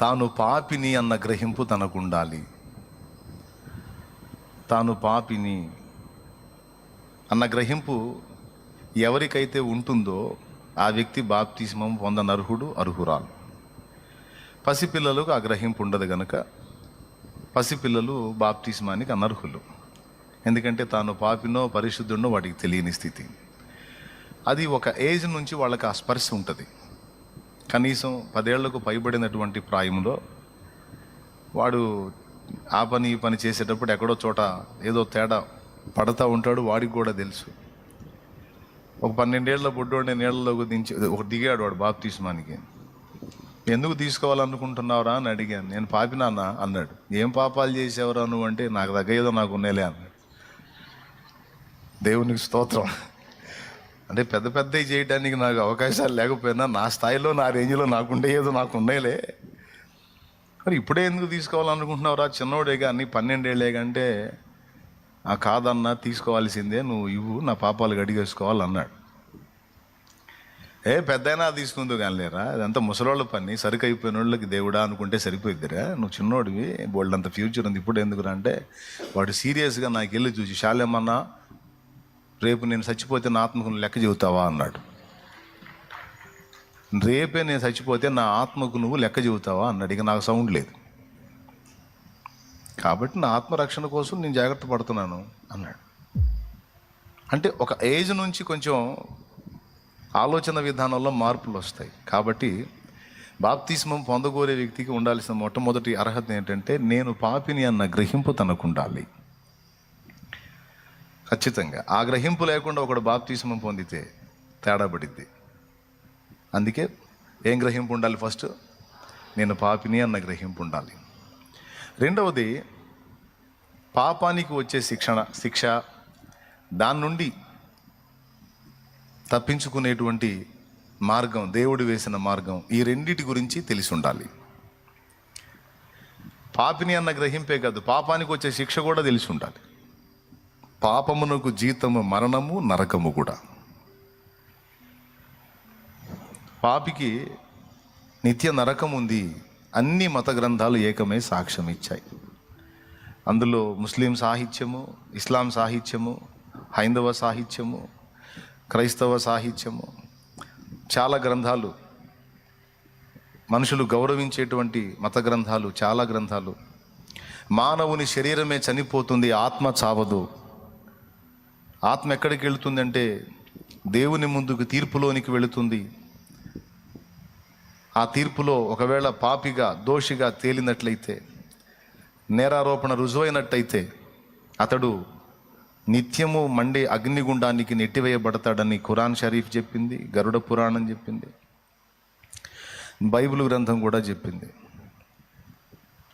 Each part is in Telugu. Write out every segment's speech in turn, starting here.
తాను పాపిని అన్న గ్రహింపు తనకు ఉండాలి తాను పాపిని అన్న గ్రహింపు ఎవరికైతే ఉంటుందో ఆ వ్యక్తి బాప్తిస్మం పొందనర్హుడు అర్హురాలు. పసిపిల్లలకు ఆ గ్రహింపు ఉండదు గనుక పసిపిల్లలు బాప్తిస్మానికి అనర్హులు. ఎందుకంటే తాను పాపినో పరిశుద్ధుడో వాటికి తెలియని స్థితి. అది ఒక ఏజ్ నుంచి వాళ్ళకి ఆ స్పర్శ ఉంటుంది. కనీసం పదేళ్ళకు పైబడినటువంటి ప్రాయంలో వాడు ఆ పని ఈ పని చేసేటప్పుడు ఎక్కడో చోట ఏదో తేడా పడతా ఉంటాడు వాడికి కూడా తెలుసు. ఒక పన్నెండేళ్ళ బుడ్డోడిని నీళ్ళలోకి దించి ఒక దిగాడు వాడు బాప్తిస్మానికి. ఎందుకు తీసుకోవాలనుకుంటున్నావురా? అని అడిగాను. నేను పాపినాన్న అన్నాడు. ఏం పాపాలు చేసేవరా నువ్వు? అంటే నాకు దగ్గర ఏదో నాకు ఉన్నాయిలే అన్నాడు. దేవునికి స్తోత్రం. అంటే పెద్ద పెద్దవి చేయడానికి నాకు అవకాశాలు లేకపోయినా నా స్థాయిలో నా రేంజ్లో నాకుండే ఏదో నాకు ఉన్నాయిలే మరి ఇప్పుడే ఎందుకు తీసుకోవాలనుకుంటున్నావురా? చిన్నోడే కానీ పన్నెండేళ్ళే కంటే ఆ కాదన్నా తీసుకోవాల్సిందే నువ్వు ఇవ్వు నా పాపాలు గడిగేసుకోవాలి అన్నాడు ఏ పెద్దయినా తీసుకుందో కానీ లేరా అదంతా ముసలోళ్ళ పని సరుకు అయిపోయిన వాళ్ళకి దేవుడా అనుకుంటే సరిపోయిద్దిరా? నువ్వు చిన్నోడివి వాళ్ళంత ఫ్యూచర్ ఉంది ఇప్పుడు ఎందుకురా అంటే వాడు సీరియస్గా నాకు వెళ్ళి చూసి శాలేమన్నా రేపు నేను చచ్చిపోతే నా ఆత్మకు లెక్క చెబుతావా అన్నాడు. రేపే నేను చచ్చిపోతే నా ఆత్మకు నువ్వు లెక్క చెబుతావా అన్నాడు. ఇక నాకు సౌండ్ లేదు. కాబట్టి నా ఆత్మరక్షణ కోసం నేను జాగ్రత్త పడుతున్నాను అన్నాడు. అంటే ఒక ఏజ్ నుంచి కొంచెం ఆలోచన విధానంలో మార్పులు వస్తాయి. కాబట్టి బాప్తిస్మం పొందగోరే వ్యక్తికి ఉండాల్సిన మొట్టమొదటి అర్హత ఏంటంటే నేను పాపిని అన్న గ్రహింపు తనకు ఉండాలి. ఖచ్చితంగా. ఆ గ్రహింపు లేకుండా ఒకడు బాప్తీసం పొందితే తేడా పడిద్ది. అందుకే ఏం గ్రహింపు ఉండాలి ఫస్ట్? నేను పాపిని అన్న గ్రహింపు ఉండాలి. రెండవది పాపానికి వచ్చే శిక్షణ శిక్ష దాని నుండి తప్పించుకునేటువంటి మార్గం దేవుడు వేసిన మార్గం ఈ రెండిటి గురించి తెలిసి ఉండాలి. పాపిని అన్న గ్రహింపే కాదు పాపానికి వచ్చే శిక్ష కూడా తెలిసి ఉండాలి. పాపమునకు జీతము మరణము నరకము కూడా. పాపికి నిత్య నరకం ఉంది. అన్ని మత గ్రంథాలు ఏకమై సాక్ష్యం ఇచ్చాయి. అందులో ముస్లిం సాహిత్యము ఇస్లాం సాహిత్యము హైందవ సాహిత్యము క్రైస్తవ సాహిత్యము చాలా గ్రంథాలు మనుషులు గౌరవించేటువంటి మత గ్రంథాలు చాలా గ్రంథాలు. మానవుని శరీరమే చనిపోతుంది ఆత్మ చావదు. ఆత్మ ఎక్కడికి వెళుతుందంటే దేవుని ముందుకు తీర్పులోనికి వెళుతుంది. ఆ తీర్పులో ఒకవేళ పాపిగా దోషిగా తేలినట్లయితే నేరారోపణ రుజువైనట్టయితే అతడు నిత్యము మండే అగ్నిగుండానికి నెట్టివేయబడతాడని ఖురాన్ షరీఫ్ చెప్పింది గరుడ పురాణం చెప్పింది బైబిల్ గ్రంథం కూడా చెప్పింది.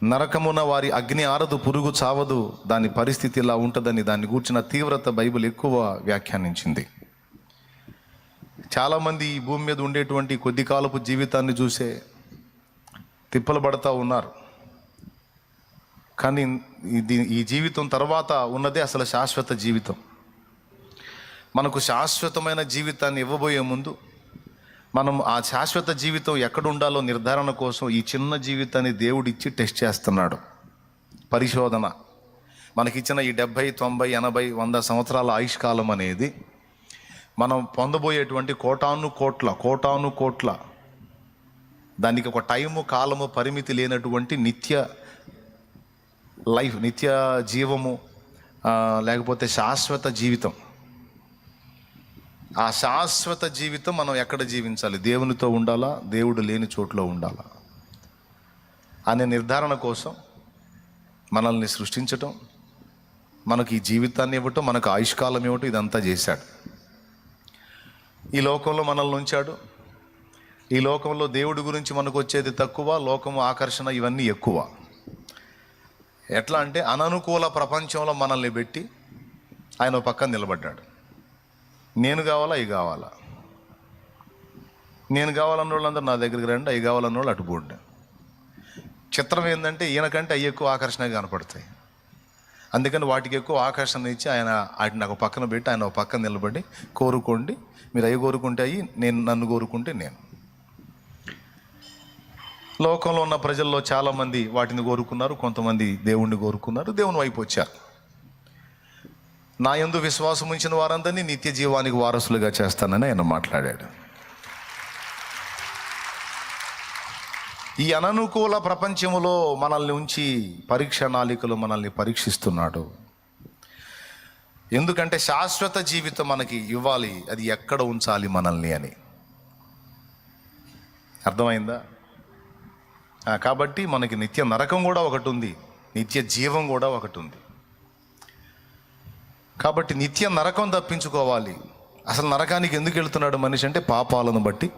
నరకమున వారి అగ్ని ఆరదు పురుగు చావదు. దాని పరిస్థితి ఇలా ఉంటుందని దాన్ని గూర్చిన తీవ్రత బైబిల్ ఎక్కువ వ్యాఖ్యానించింది. చాలామంది ఈ భూమి మీద ఉండేటువంటి కొద్ది కాలపు జీవితాన్ని చూసే తిప్పలు పడతా ఉన్నారు. కానీ ఇది ఈ జీవితం తర్వాత ఉన్నదే అసలు శాశ్వత జీవితం. మనకు శాశ్వతమైన జీవితాన్ని ఇవ్వబోయే ముందు మనం ఆ శాశ్వత జీవితం ఎక్కడ ఉండాలో నిర్ధారణ కోసం ఈ చిన్న జీవితాన్ని దేవుడిచ్చి టెస్ట్ చేస్తున్నాడు. పరిశోధన. మనకిచ్చిన ఈ డెబ్భై తొంభై ఎనభై వంద సంవత్సరాల ఆయుష్కాలం అనేది మనం పొందబోయేటువంటి కోటాను కోట్ల కోటాను కోట్ల. దానికి ఒక టైము కాలము పరిమితి లేనటువంటి నిత్య లైఫ్ నిత్య జీవము లేకపోతే శాశ్వత జీవితం. ఆ శాశ్వత జీవితం మనం ఎక్కడ జీవించాలి? దేవునితో ఉండాలా? దేవుడు లేని చోట్లో ఉండాలా? అనే నిర్ధారణ కోసం మనల్ని సృష్టించటం మనకి ఈ జీవితాన్ని ఇవ్వటం మనకు ఆయుష్కాలం ఇవ్వటం ఇదంతా చేశాడు. ఈ లోకంలో మనల్ని ఉంచాడు. ఈ లోకంలో దేవుడి గురించి మనకు వచ్చేది తక్కువ లోకము ఆకర్షణ ఇవన్నీ ఎక్కువ. ఎట్లా అంటే అననుకూల ప్రపంచంలో మనల్ని పెట్టి ఆయన పక్కన నిలబడ్డాడు. నేను కావాలా అవి కావాలా? నేను కావాలన్న వాళ్ళందరూ నా దగ్గరికి రండి అవి కావాలన్న వాళ్ళు అటు పోండి. చిత్రం ఏంటంటే ఈయనకంటే అవి ఎక్కువ ఆకర్షణగా కనపడతాయి. అందుకని వాటికి ఎక్కువ ఆకర్షణ ఇచ్చి ఆయన వాటిని ఒక పక్కన పెట్టి ఆయన ఒక పక్కన నిలబడి కోరుకోండి. మీరు అవి కోరుకుంటే అవి నేను నన్ను కోరుకుంటే నేను. లోకంలో ఉన్న ప్రజల్లో చాలామంది వాటిని కోరుకున్నారు కొంతమంది దేవుణ్ణి కోరుకున్నారు దేవుని వైపు వచ్చారు. నా యందు విశ్వాసం ఉంచిన వారందరినీ నిత్య జీవానికి వారసులుగా చేస్తానని ఆయన మాట్లాడాడు. ఈ అననుకూల ప్రపంచములో మనల్ని ఉంచి పరీక్ష నాళికలు మనల్ని పరీక్షిస్తున్నాడు. ఎందుకంటే శాశ్వత జీవితం మనకి ఇవ్వాలి అది ఎక్కడ ఉంచాలి మనల్ని అని. అర్థమైందా? కాబట్టి మనకి నిత్య నరకం కూడా ఒకటి ఉంది నిత్య జీవం కూడా ఒకటి ఉంది. కాబట్టి నిత్య నరకం తప్పించుకోవాలి. అసలు నరకానికి ఎందుకు వెళ్తున్నాడు మనిషి అంటే పాపాలను బట్టి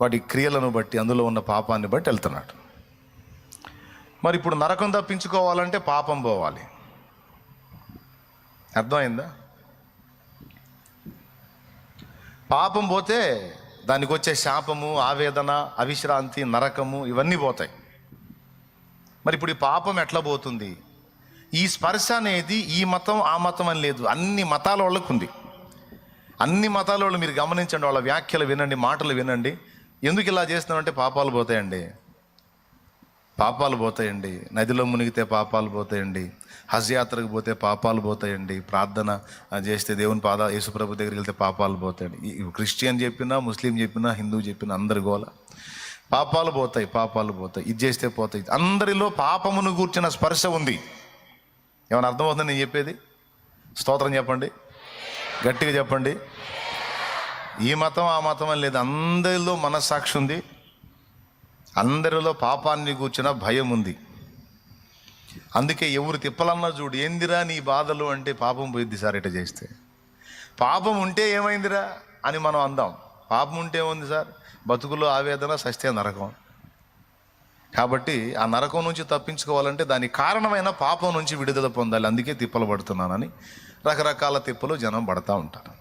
వాటి క్రియలను బట్టి అందులో ఉన్న పాపాన్ని బట్టి వెళ్తున్నాడు. మరి ఇప్పుడు నరకం తప్పించుకోవాలంటే పాపం పోవాలి. అర్థమైందా? పాపం పోతే దానికి వచ్చే శాపము ఆవేదన అవిశ్రాంతి నరకము ఇవన్నీ పోతాయి. మరి ఇప్పుడు ఈ పాపం ఎట్లా పోతుంది? ఈ స్పర్శ అనేది ఈ మతం ఆ మతం అని లేదు. అన్ని మతాల వాళ్ళకు ఉంది. అన్ని మతాల వాళ్ళు మీరు గమనించండి వాళ్ళ వ్యాఖ్యలు వినండి మాటలు వినండి. ఎందుకు ఇలా చేస్తున్నామంటే పాపాలు పోతాయండి. పాపాలు పోతాయండి. నదిలో మునిగితే పాపాలు పోతాయండి. హజ్ యాత్రకు పోతే పాపాలు పోతాయండి. ప్రార్థన చేస్తే దేవుని పాద యేసుప్రభు దగ్గరికి వెళ్తే పాపాలు పోతాయండి. క్రిస్టియన్ చెప్పినా ముస్లిం చెప్పినా హిందూ చెప్పినా అందరి గోల. పాపాలు పోతాయి పాపాలు పోతాయి. ఇది చేస్తే పోతాయి. అందరిలో పాపమును కూర్చిన స్పర్శ ఉంది. ఏమైనా అర్థమవుతుంది నేను చెప్పేది? స్తోత్రం చెప్పండి. గట్టిగా చెప్పండి. ఈ మతం ఆ మతం అని లేదు. అందరిలో మనస్సాక్షి ఉంది. అందరిలో పాపాన్ని కూర్చున్న భయం ఉంది. అందుకే ఎవరు తిప్పలన్నా చూడు ఏందిరా నీ బాధలు అంటే పాపం పోయిద్ది సార్ ఇట చేస్తే. పాపం ఉంటే ఏమైందిరా అని మనం అందాం. పాపం ఉంటే ఏముంది సార్? బతుకులో ఆవేదన సస్తే నరకం. కాబట్టి ఆ నరకం నుంచి తప్పించుకోవాలంటే దానికి కారణమైన పాపం నుంచి విడుదల పొందాలి. అందుకే తిప్పలు పడుతున్నానని రకరకాల తిప్పలు జనం పడతా ఉంటారు.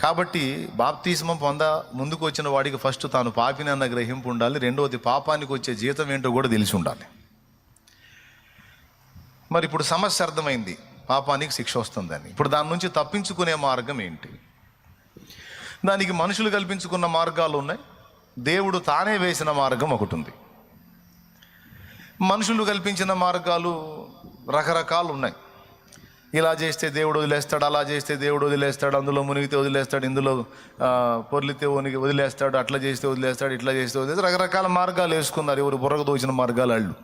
కాబట్టి బాప్తిస్మం పొంద ముందుకు వచ్చిన వాడికి ఫస్ట్ తాను పాపిని అన్న గ్రహింపు ఉండాలి. రెండవది పాపానికి వచ్చే జీతం ఏంటో కూడా తెలిసి ఉండాలి. మరి ఇప్పుడు సమస్య అర్థమైంది. పాపానికి శిక్ష వస్తుందని. ఇప్పుడు దాని నుంచి తప్పించుకునే మార్గం ఏంటి? దానికి మనుషులు కల్పించుకున్న మార్గాలు ఉన్నాయి. దేవుడు తానే వేసిన మార్గం ఒకటి ఉంది మనుషులు కల్పించిన మార్గాలు రకరకాలు ఉన్నాయి. ఇలా చేస్తే దేవుడు వదిలేస్తాడు అలా చేస్తే దేవుడు వదిలేస్తాడు అందులో మునిగితే వదిలేస్తాడు ఇందులో పొర్లితే వనిగి వదిలేస్తాడు అట్లా చేస్తే వదిలేస్తాడు ఇట్లా చేస్తే వదిలేస్తాడు రకరకాల మార్గాలు వేసుకున్నారు ఎవరు బుర్రకు దోచిన మార్గాలు వాళ్ళు.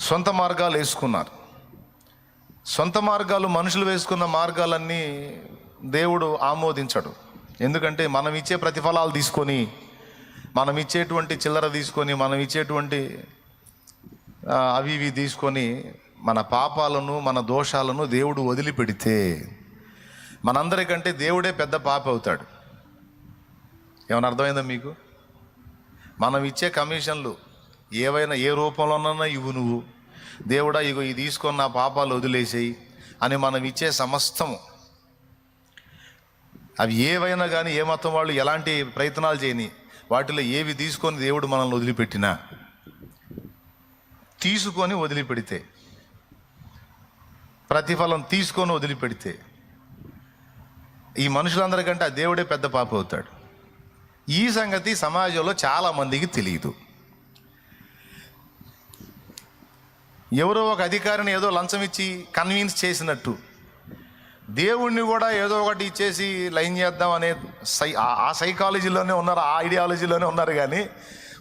సొంత మార్గాలు వేసుకున్నారు. సొంత మార్గాలు మనుషులు వేసుకున్న మార్గాలన్నీ దేవుడు ఆమోదించడు. ఎందుకంటే మనం ఇచ్చే ప్రతిఫలాలు తీసుకొని మనం ఇచ్చేటువంటి చిల్లర తీసుకొని మనం ఇచ్చేటువంటి అవి ఇవి తీసుకొని మన పాపాలను మన దోషాలను దేవుడు వదిలిపెడితే మనందరికంటే దేవుడే పెద్ద పాప అవుతాడు. ఏమైనా అర్థమైందా మీకు? మనం ఇచ్చే కమిషన్లు ఏవైనా ఏ రూపంలోనన్నా ఇవ్వు నువ్వు. దేవుడా ఇగో ఇది తీసుకొని నా పాపాలు వదిలేసేయి అని మనం ఇచ్చే సమస్తము అవి ఏవైనా కానీ ఏ మతం వాళ్ళు ఎలాంటి ప్రయత్నాలు చేయని వాటిలో ఏవి తీసుకొని దేవుడు మనల్ని వదిలిపెట్టినా తీసుకొని వదిలిపెడితే ప్రతిఫలం తీసుకొని వదిలిపెడితే ఈ మనుషులందరికంటే ఆ దేవుడే పెద్ద పాప అవుతాడు. ఈ సంగతి సమాజంలో చాలా మందికి తెలియదు. ఎవరో ఒక అధికారిని ఏదో లంచం ఇచ్చి కన్విన్స్ చేసినట్టు దేవుణ్ణి కూడా ఏదో ఒకటి ఇచ్చేసి లైన్ చేద్దాం అనే సై ఆ- ఆ సైకాలజీలోనే ఉన్నారు ఆ ఐడియాలజీలోనే ఉన్నారు కానీ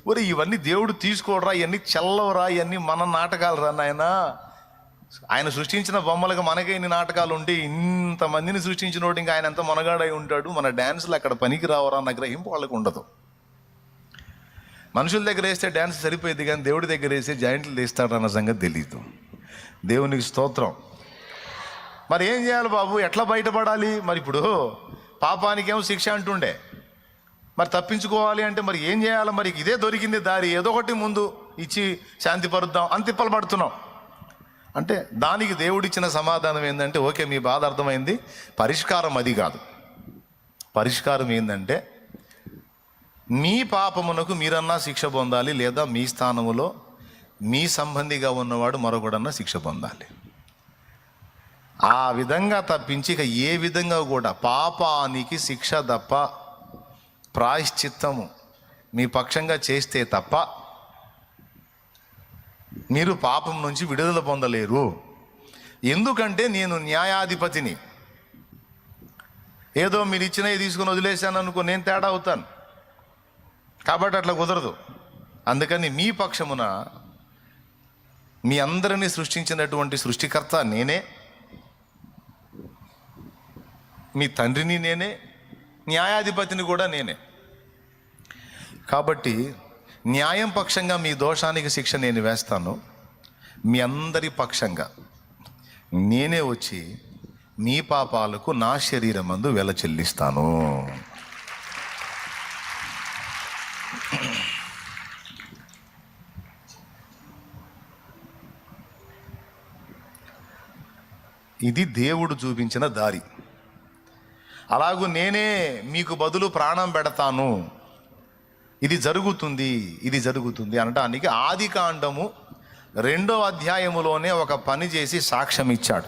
ఒరే ఇవన్నీ దేవుడు తీసుకోడరా ఇవన్నీ చెల్లవరా ఇవన్నీ మన నాటకాలు రా నాయన. ఆయన సృష్టించిన బొమ్మలకు మనకే ఇన్ని నాటకాలు ఉంటే ఇంతమందిని సృష్టించినోడు ఇంకా ఆయన ఎంత మనగాడై ఉంటాడు మన డ్యాన్సులు అక్కడ పనికి రావరా అన్న గ్రహింపు వాళ్ళకు ఉండదు. మనుషుల దగ్గర వేస్తే డ్యాన్స్ సరిపోయేది కానీ దేవుడి దగ్గర వేస్తే జాయింట్లు తీస్తాడన్న సంగతి తెలియదు దేవునికి స్తోత్రం. మరి ఏం చేయాలి బాబు? ఎట్లా బయటపడాలి? మరి ఇప్పుడు పాపానికేమో శిక్ష అంటుండే. మరి తప్పించుకోవాలి అంటే మరి ఏం చేయాలి? మరి ఇదే దొరికింది దారి. ఏదో ఒకటి ముందు ఇచ్చి శాంతి పరుద్దాం. అని తిప్పలు పడుతున్నాం. అంటే దానికి దేవుడిచ్చిన సమాధానం ఏంటంటే ఓకే మీ బాధ అర్థమైంది. పరిష్కారం అది కాదు. పరిష్కారం ఏంటంటే మీ పాపమునకు మీరన్నా శిక్ష పొందాలి లేదా మీ స్థానములో మీ సంబంధిగా ఉన్నవాడు మరొకడన్నా శిక్ష పొందాలి. ఆ విధంగా తప్పించి ఇక ఏ విధంగా కూడా పాపానికి శిక్ష తప్ప ప్రాయశ్చిత్తము మీ పక్షంగా చేస్తే తప్ప మీరు పాపం నుంచి విడుదల పొందలేరు. ఎందుకంటే నేను న్యాయాధిపతిని. ఏదో మీరు ఇచ్చినవి తీసుకుని వదిలేశాను అనుకో నేను తేడా అవుతాను. కాబట్టి అట్లా కుదరదు. అందుకని మీ పక్షమున మీ అందరినీ సృష్టించినటువంటి సృష్టికర్త నేనే. మీ తండ్రిని నేనే న్యాయాధిపతిని కూడా నేనే. కాబట్టి న్యాయం పక్షంగా మీ దోషానికి శిక్ష నేను వేస్తాను. మీ అందరి పక్షంగా. నేనే వచ్చి మీ పాపాలకు నా శరీరం మందు వెల చెల్లిస్తాను. ఇది దేవుడు చూపించిన దారి. అలాగూ నేనే మీకు బదులు ప్రాణం పెడతాను. ఇది జరుగుతుంది ఇది జరుగుతుంది అనటానికి ఆది కాండము రెండో అధ్యాయములోనే ఒక పని చేసి సాక్ష్యం ఇచ్చాడు.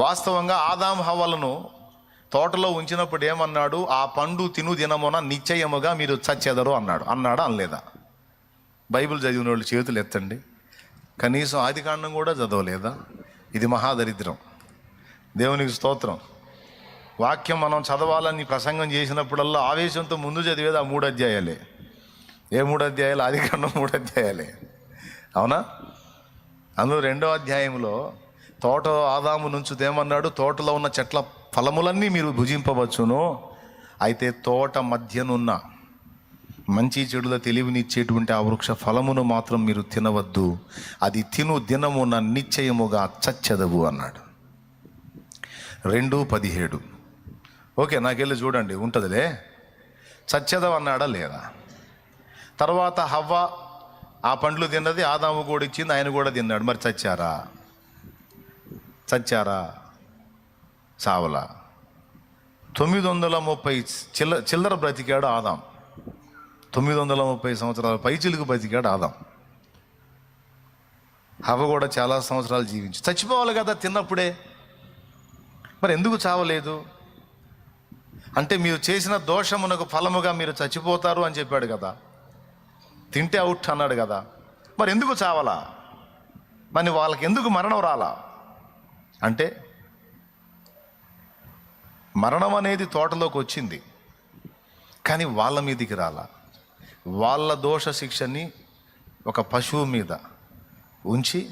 వాస్తవంగా ఆదాం హవలను తోటలో ఉంచినప్పుడు ఏమన్నాడు? ఆ పండు తిను దినమున నిశ్చయముగా మీరు చచ్చెదరు అన్నాడు. అన్నాడా? అనలేదా? బైబిల్ చదివిన వాళ్ళు చేతులు ఎత్తండి. కనీసం ఆది కాండం కూడా చదవలేదా? ఇది మహాదరిద్రం. దేవునికి స్తోత్రం. వాక్యం మనం చదవాలని ప్రసంగం చేసినప్పుడల్లా ఆవేశంతో ముందు చదివేది ఆ మూడు అధ్యాయాలే. ఏ మూడు అధ్యాయాలు? ఆది కాండం మూడు అధ్యాయాలే. అవునా? అందులో రెండో అధ్యాయంలో తోట ఆదాము నుంచి ఏమన్నాడు? తోటలో ఉన్న చెట్ల ఫలములన్నీ మీరు భుజింపవచ్చును. అయితే తోట మధ్యనున్న మంచి చెడుల తెలివినిచ్చేటువంటి ఆ వృక్ష ఫలమును మాత్రం మీరు తినవద్దు. అది తిను దినమున నిశ్చయముగా చచ్చదవు అన్నాడు. రెండు పదిహేడు. ఓకే నాకెళ్ళి చూడండి ఉంటుందిలే. చచ్చేదాం అన్నాడా లేదా? తర్వాత హవ్వ ఆ పండ్లు తిన్నది ఆదాము కూడా ఇచ్చింది ఆయన కూడా తిన్నాడు. మరి చచ్చారా? చచ్చారా? చావలా? తొమ్మిది వందల ముప్పై చిల్ల చిల్లర బ్రతికాడు ఆదాం. తొమ్మిది వందల ముప్పై సంవత్సరాల పైచిలుకు బ్రతికాడు ఆదాం. హవ కూడా చాలా సంవత్సరాలు జీవించి. చచ్చిపోవాలి కదా తిన్నప్పుడే. మరి ఎందుకు చావలేదు? అంటే మీరు చేసిన దోషమునకు ఫలముగా మీరు చచ్చిపోతారు అని చెప్పాడు కదా. తింటే అవుట్ అన్నాడు కదా. మరి ఎందుకు చావాలా? మరి వాళ్ళకి ఎందుకు మరణం రాలా? అంటే మరణం అనేది తోటలోకి వచ్చింది. కానీ వాళ్ళ మీదికి రాలా. వాళ్ళ దోష శిక్షని ఒక పశువు మీద ఉంచి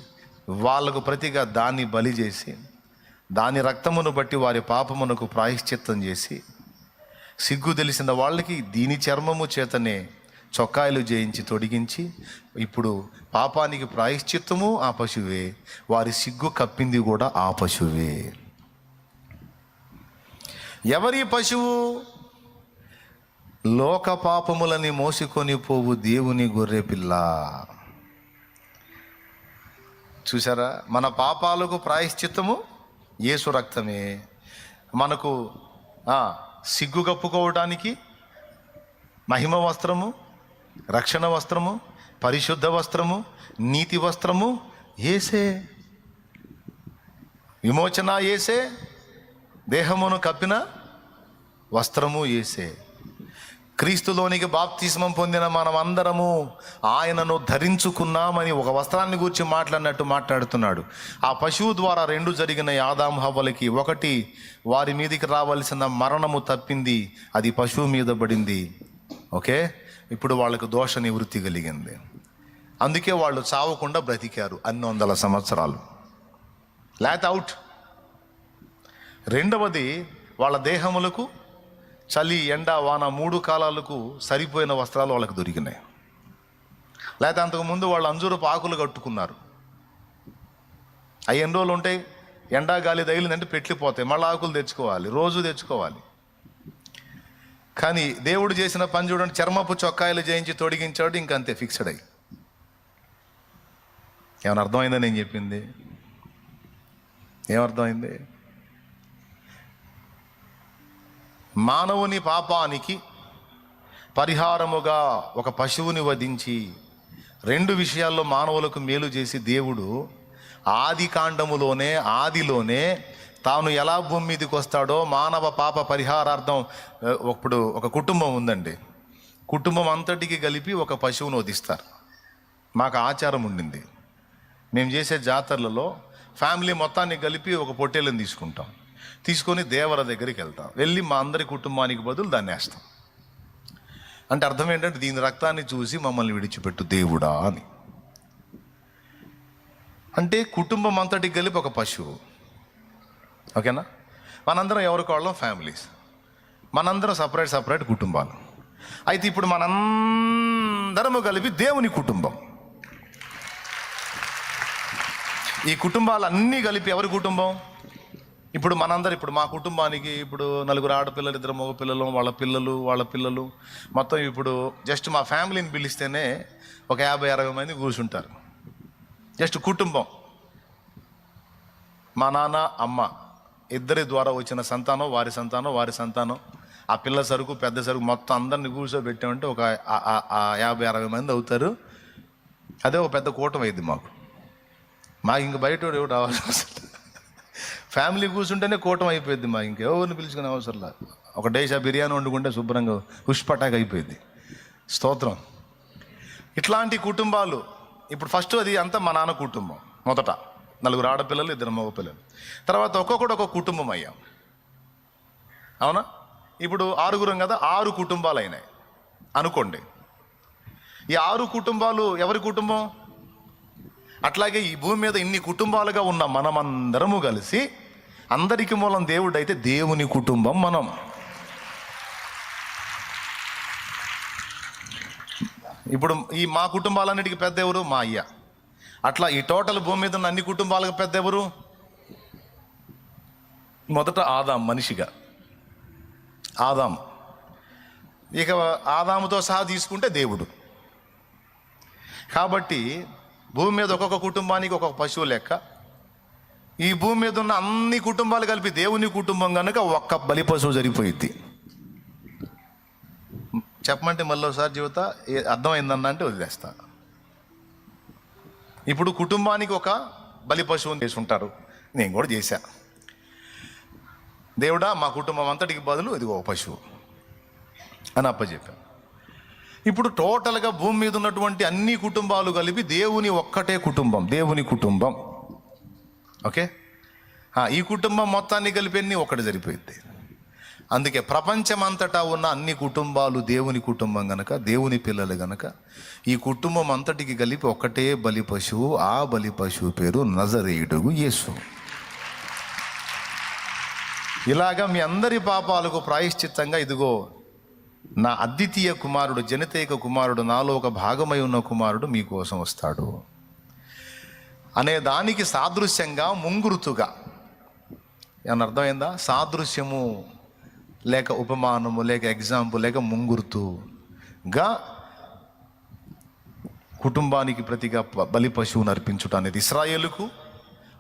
వాళ్ళకు ప్రతిగా దాన్ని బలి చేసి దాని రక్తమును బట్టి వారి పాపమునకు ప్రాయశ్చిత్తం చేసి సిగ్గు తెలిసిన వాళ్ళకి దీని చర్మము చేతనే చొక్కాయలు చేయించి తొడిగించి ఇప్పుడు పాపానికి ప్రాయశ్చిత్తము ఆ పశువే వారి సిగ్గు కప్పింది కూడా ఆ పశువే. ఎవరి పశువు? లోక పాపములని మోసుకొని పోవు దేవుని గొర్రె పిల్ల. చూసారా మన పాపాలకు ప్రాయశ్చిత్తము యేసు రక్తమే. మనకు సిగ్గు కప్పుకోవటానికి మహిమ వస్త్రము రక్షణ వస్త్రము పరిశుద్ధ వస్త్రము నీతి వస్త్రము ఏసే. విమోచన ఏసే దేహమును కప్పిన వస్త్రము ఏసే. క్రీస్తులోనికి బాప్తిస్మం పొందిన మనం అందరము ఆయనను ధరించుకున్నామని ఒక వస్త్రాన్ని గురించి మాట్లాడినట్టు మాట్లాడుతున్నాడు. ఆ పశువు ద్వారా రెండు జరిగిన యాదాం హవ్వలకి ఒకటి వారి మీదికి రావలసిన మరణము తప్పింది అది పశువు మీద పడింది. ఓకే? ఇప్పుడు వాళ్ళకు దోష నివృత్తి కలిగింది. అందుకే వాళ్ళు చావకుండా బ్రతికారు అన్ని వందల సంవత్సరాలు. లేత అవుట్ రెండవది వాళ్ళ దేహములకు చలి ఎండ వాన మూడు కాలాలకు సరిపోయిన వస్త్రాలు వాళ్ళకి దొరికినాయి. లేకపోతే అంతకుముందు వాళ్ళు అంజూరపు ఆకులు కట్టుకున్నారు. అవి ఎన్ని రోజులు ఉంటాయి? ఎండా గాలి తగిలిందంటే పెట్టిపోతాయి మళ్ళీ ఆకులు తెచ్చుకోవాలి. రోజు తెచ్చుకోవాలి. కానీ దేవుడు చేసిన పని చూడండి. చర్మపు చొక్కాయలు చేయించి తొడిగించాడు ఇంకంతే ఫిక్స్డ్ అయ్యి ఏమైనా అర్థమైందా నేను చెప్పింది? ఏమర్థమైంది? మానవుని పాపానికి పరిహారముగా ఒక పశువుని వధించి రెండు విషయాల్లో మానవులకు మేలు చేసి దేవుడు ఆది కాండములోనే ఆదిలోనే తాను ఎలా భూమి మీదకి వస్తాడో మానవ పాప పరిహారార్థం ఇప్పుడు ఒక కుటుంబం ఉందండి. కుటుంబం అంతటికి కలిపి ఒక పశువును వధిస్తారు. మాకు ఆచారం ఉండింది. మేము చేసే జాతరలలో ఫ్యామిలీ మొత్తాన్ని కలిపి ఒక పొట్టేలను తీసుకుంటాం. తీసుకొని దేవర దగ్గరికి వెళ్తాం. వెళ్ళి మా అందరి కుటుంబానికి బదులు దాన్ని వేస్తాం. అంటే అర్థం ఏంటంటే దీని రక్తాన్ని చూసి మమ్మల్ని విడిచిపెట్టు దేవుడా అని. అంటే కుటుంబం అంతటికి కలిపి ఒక పశువు. ఓకేనా? మనందరం ఎవరికి వాళ్ళం ఫ్యామిలీస్. మనందరం సపరేట్ సపరేట్ కుటుంబాలు. అయితే ఇప్పుడు మనందరము కలిపి దేవుని కుటుంబం. ఈ కుటుంబాలన్నీ కలిపి ఎవరి కుటుంబం? ఇప్పుడు మనందరూ ఇప్పుడు మా కుటుంబానికి ఇప్పుడు నలుగురు ఆడపిల్లలు ఇద్దరు మగ పిల్లలు వాళ్ళ పిల్లలు వాళ్ళ పిల్లలు. మొత్తం ఇప్పుడు జస్ట్ మా ఫ్యామిలీని పిలిస్తేనే ఒక యాభై అరవై మంది కూర్చుంటారు. జస్ట్ కుటుంబం. మా నాన్న అమ్మ ఇద్దరి ద్వారా వచ్చిన సంతానం వారి సంతానం వారి సంతానం. ఆ పిల్ల సరుకు పెద్ద సరుకు మొత్తం అందరిని కూర్చోబెట్టామంటే ఒక యాభై అరవై మంది అవుతారు. అదే ఒక పెద్ద కూటమి అయింది మాకు. మాకు ఇంక బయట వాడు ఎవడు అవసరం ఫ్యామిలీ కూర్చుంటేనే కూటం అయిపోయింది మా ఇంకెవరిని పిలుచుకునే అవసరం లేదు. ఒక డేషా బిర్యానీ వండుకుంటే శుభ్రంగా హుష్పటాక్ అయిపోయింది. స్తోత్రం. ఇట్లాంటి కుటుంబాలు ఇప్పుడు ఫస్ట్ అది అంతా మా నాన్న కుటుంబం మొదట. నలుగురు ఆడపిల్లలు ఇద్దరు మగపిల్లలు తర్వాత ఒక్కొక్కడు ఒక కుటుంబం అయ్యాం. అవునా? ఇప్పుడు ఆరుగురం కదా ఆరు కుటుంబాలు అయినాయి అనుకోండి. ఈ ఆరు కుటుంబాలు ఎవరి కుటుంబం? అట్లాగే ఈ భూమి మీద ఇన్ని కుటుంబాలుగా ఉన్న మనమందరము కలిసి అందరికి మూలం దేవుడు అయితే దేవుని కుటుంబం మనం. ఇప్పుడు ఈ మా కుటుంబాలన్నిటికీ పెద్ద ఎవరు మా అయ్య. అట్లా ఈ టోటల్ భూమి మీద ఉన్న అన్ని కుటుంబాలకు పెద్ద ఎవరు మొదట ఆదాం మనిషిగా. ఆదాం. ఇక ఆదాముతో సహా తీసుకుంటే దేవుడు. కాబట్టి భూమి మీద ఒక్కొక్క కుటుంబానికి ఒక్కొక్క పశువు లెక్క. ఈ భూమి మీద ఉన్న అన్ని కుటుంబాలు కలిపి దేవుని కుటుంబం కనుక ఒక్క బలి పశువు జరిగిపోయింది చెప్పమంటే మళ్ళీ ఒకసారి జీవిత ఏ- అర్థమైందన్న అంటే వదిలేస్తా. ఇప్పుడు కుటుంబానికి ఒక బలి పశువుని చేసుకుంటారు. నేను కూడా చేశా. దేవుడా మా కుటుంబం అంతటికి బదులు ఇది ఒక పశువు అని అప్పచెప్పాను ఇప్పుడు టోటల్గా భూమి మీద ఉన్నటువంటి అన్ని కుటుంబాలు కలిపి దేవుని ఒక్కటే కుటుంబం దేవుని కుటుంబం. ఓకే? ఈ కుటుంబం మొత్తాన్ని కలిపి ఒకటి సరిపోయింది అందుకే ప్రపంచమంతటా ఉన్న అన్ని కుటుంబాలు దేవుని కుటుంబం గనక దేవుని పిల్లలు గనక ఈ కుటుంబం అంతటికి కలిపి ఒకటే బలి పశువు ఆ బలి పశువు పేరు నజరేయుడుగు యేసు. ఇలాగా మీ అందరి పాపాలకు ప్రాయశ్చిత్తంగా ఇదిగో నా అద్వితీయ కుమారుడు జనితేక కుమారుడు నాలో ఒక భాగమై ఉన్న కుమారుడు మీకోసం వస్తాడు. అనే దానికి సాదృశ్యంగా ముంగురుతుగా. ఏమన్నా అర్థమైందా? సాదృశ్యము లేక ఉపమానము లేక ఎగ్జాంపుల్ లేక ముంగురుతుగా కుటుంబానికి ప్రతిగా ప- బలి పశువును అర్పించుట అనేది ఇస్రాయేలుకు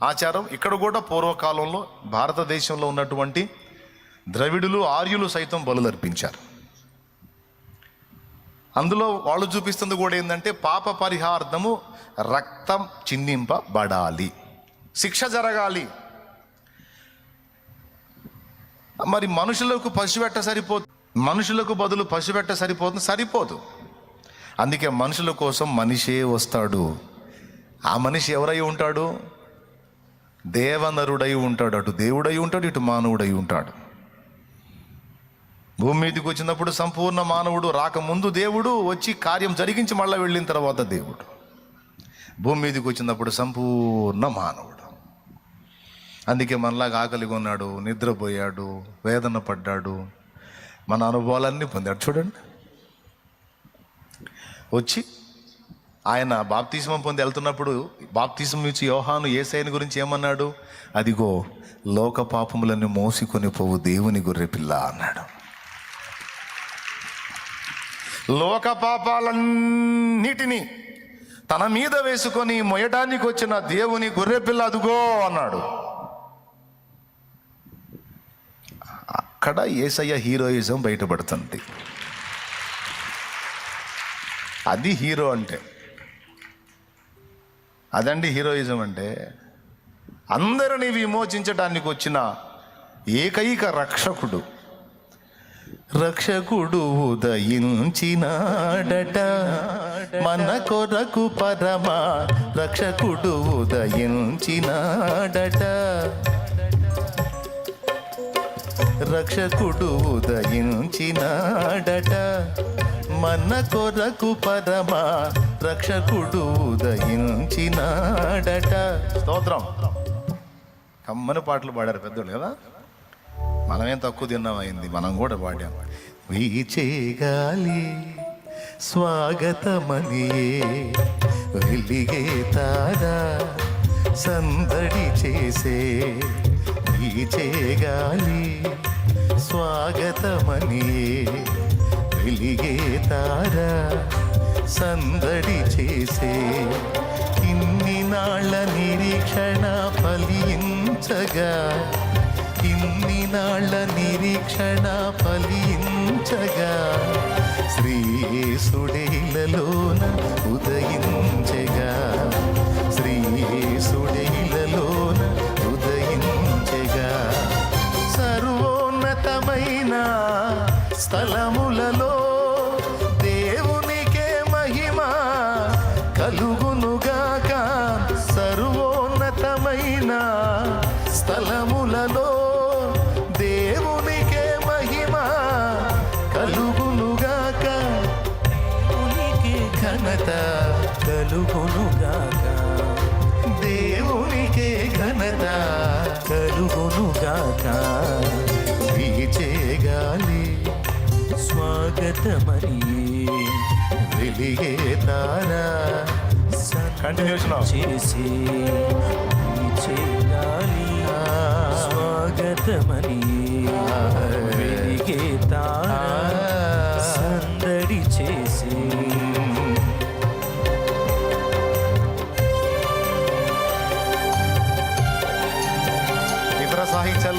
ఆచారం. ఇక్కడ కూడా పూర్వకాలంలో భారతదేశంలో ఉన్నటువంటి ద్రవిడులు ఆర్యులు సైతం బలులు అర్పించారు. అందులో వాళ్ళు చూపిస్తుంది కూడా ఏంటంటే పాప పరిహార్థము రక్తం చిందింపబడాలి శిక్ష జరగాలి. మరి మనుషులకు పశువెట్ట సరిపోదు. మనుషులకు బదులు పశువెట్ట సరిపోతుంది సరిపోదు. అందుకే మనుషుల కోసం మనిషే వస్తాడు. ఆ మనిషి ఎవరై ఉంటాడు? దేవనరుడై ఉంటాడు. అటు దేవుడై ఉంటాడు ఇటు మానవుడై ఉంటాడు. భూమి మీదకి వచ్చినప్పుడు సంపూర్ణ మానవుడు రాకముందు దేవుడు వచ్చి కార్యం జరిగించి మళ్ళీ వెళ్ళిన తర్వాత దేవుడు. భూమి మీదకి వచ్చినప్పుడు సంపూర్ణ మానవుడు. అందుకే మనలాగా ఆకలిగా ఉన్నాడు నిద్రపోయాడు వేదన పడ్డాడు మన అనుభవాలన్నీ పొందాడు. చూడండి. వచ్చి ఆయన బాప్తిజమం పొంది వెళ్తున్నప్పుడు బాప్తిజం ఇచ్చి యోహాను ఏసైని గురించి ఏమన్నాడు? అదిగో లోక పాపములను మోసుకొని పోవు దేవుని గొర్రెపిల్ల అన్నాడు. లోక పాపాలన్నిటినీ తన మీద వేసుకొని మొయటానికి వచ్చిన దేవుని గొర్రెపిల్ల అదుగో అన్నాడు. అక్కడ ఏసయ్య హీరోయిజం బయటపడుతుంది. అది హీరో అంటే. అదండి హీరోయిజం అంటే అందరినీ విమోచించడానికి వచ్చిన ఏకైక రక్షకుడు. రక్షకుడు ఉదయించినాడట. మన కొరకు పరమా రక్షకుడు ఉదయించినాడట. రక్షకుడు ఉదయించినాడట. మన కొరకు పరమా రక్షకుడు ఉదయించినాడట. స్తోత్రం. కమ్మని పాటలు పాడారు పెద్దోళ్ళు కదా? మనమేం తక్కువ తిన్నామైంది మనం కూడా పాడాం వీచే గాలి స్వాగతమని. వెలిగే తారా సందడి చేసే. వీచే గాలి స్వాగతమని. వెలిగే తారా సందడి చేసే. ఇన్ని నాళ్ళ నిరీక్షణ ఫలించగా ఇన్ని నాళ్ళ నిరీక్షణ ఫలించగా శ్రీసుడేలలోన ఉదయించగా. శ్రీసుడేలలోన ఉదయించగా. సర్వోన్నతమైన స్థలములలో ఘనత కలుగునుగాక. దేవునికే ఘనత కలుగునుగాక. వీచే గాలి స్వాగతమని వెలిగే తారా చేసి చేయాలి స్వాగతమని వెలిగే తారా.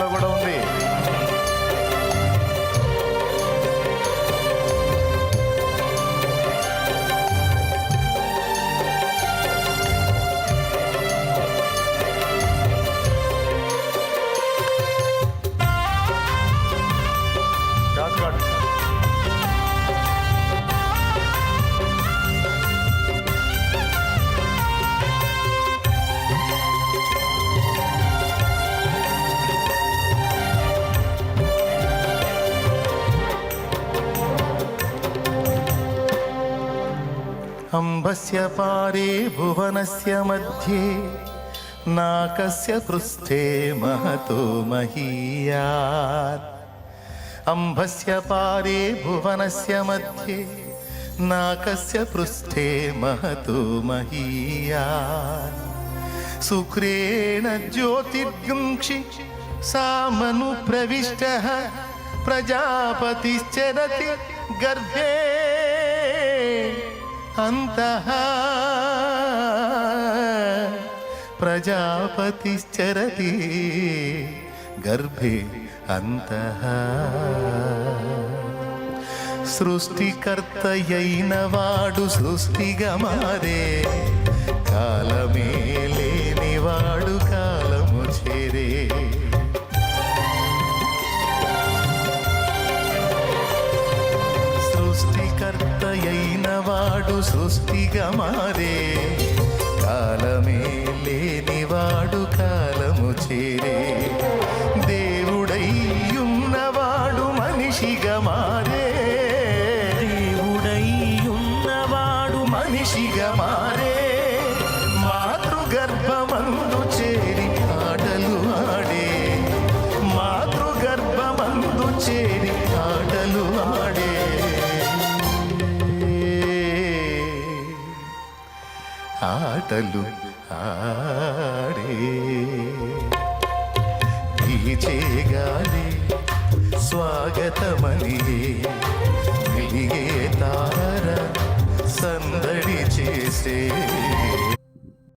కూడా अम्बस्य पारे भुवनस्य मध्ये, नाकस्य पृष्ठे महतो महीयात्। अम्भस्य पारे भुवनस्य मध्ये, नाकस्य पृष्ठे महतो महीयात्। शुक्रेण ज्योतिर्गुंक्षि, सामनुप्रविष्टः प्रजापतिश्चरति गर्भे। అంతః ప్రజాపతిశ్చరతి గర్భే అంతః సృష్టికర్తయైన వాడు సృష్టిగా మారే కాలమే లేనివాడు వాడు సృష్టిగా మారే. కాలమే లేనివాడు కా ఆటలు ఆడే. పీచేగాలి స్వాగతమని వెలిగే తార సందడి చేసే